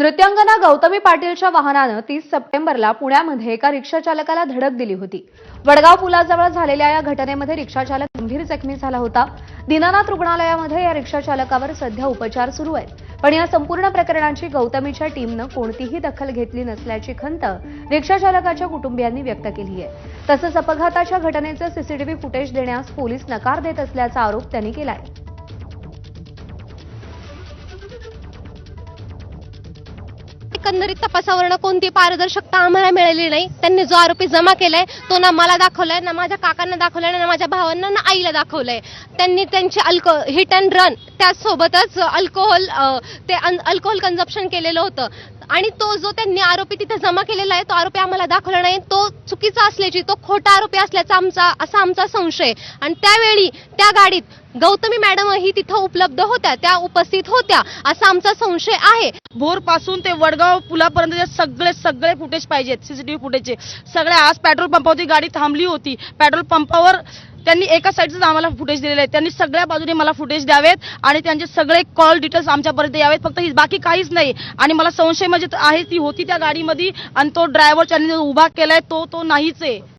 नृत्यांगना गौतमी पाटीलच्या वाहनानं तीस सप्टेंबरला पुण्यामध्ये एका रिक्षाचालकाला धडक दिली होती. वडगाव पुलाजवळ झालेल्या या घटनेमध्ये रिक्षाचालक गंभीर जखमी झाला होता. दीनानाथ रुग्णालयामध्ये या रिक्षाचालकावर सध्या उपचार सुरू आहेत. पण या संपूर्ण प्रकरणाची गौतमीच्या टीमनं कोणतीही दखल घेतली नसल्याची खंत रिक्षाचालकाच्या कुटुंबियांनी व्यक्त केली आहे. तसंच अपघाताच्या घटनेचं सीसीटीव्ही फुटेज देण्यास पोलीस नकार देत असल्याचा आरोप त्यांनी केला आहे एकंदरीत तपासावरनं कोणती पारदर्शकता आम्हाला मिळाली नाही. त्यांनी जो आरोपी जमा केलाय तो ना मला दाखवलाय ना माझ्या काकांना दाखवलाय ना माझ्या भावांना ना आईला दाखवलंय. त्यांनी त्यांची अल्को हिट अँड रन त्याचसोबतच अल्कोहोल ते अल्कोहोल कन्झप्शन केलेलं होतं. आणि तो जो त्यांनी आरोपी तिथे जमा केलेला आहे तो आरोपी आम्हाला दाखवला नाही. तो चुकीचा असल्याची तो खोटा आरोपी असल्याचा आमचा असा आमचा संशय. आणि त्यावेळी त्या गाडीत गौतमी मॅडम ही तिथं उपलब्ध होत्या त्या उपस्थित होत्या असा आमचा संशय आहे. भोरपासून ते वडगाव पुलापर्यंत सगळे सगळे फुटेज पाहिजेत सीसीटीव्ही फुटेजचे. सगळे आज पेट्रोल पंपावरती गाडी थांबली होती. पेट्रोल पंपावर त्यांनी एका साईडच आम्हाला फुटेज दिलेले आहे. त्यांनी सगळ्या बाजूने मला फुटेज द्यावेत आणि त्यांचे सगळे कॉल डिटेल्स आमच्यापर्यंत यावेत. फक्त ही बाकी काहीच नाही. आणि मला संशय म्हणजे आहे ती होती त्या गाडीमध्ये आणि तो ड्रायव्हर त्यांनी जो उभा केलाय तो तो नाहीच आहे.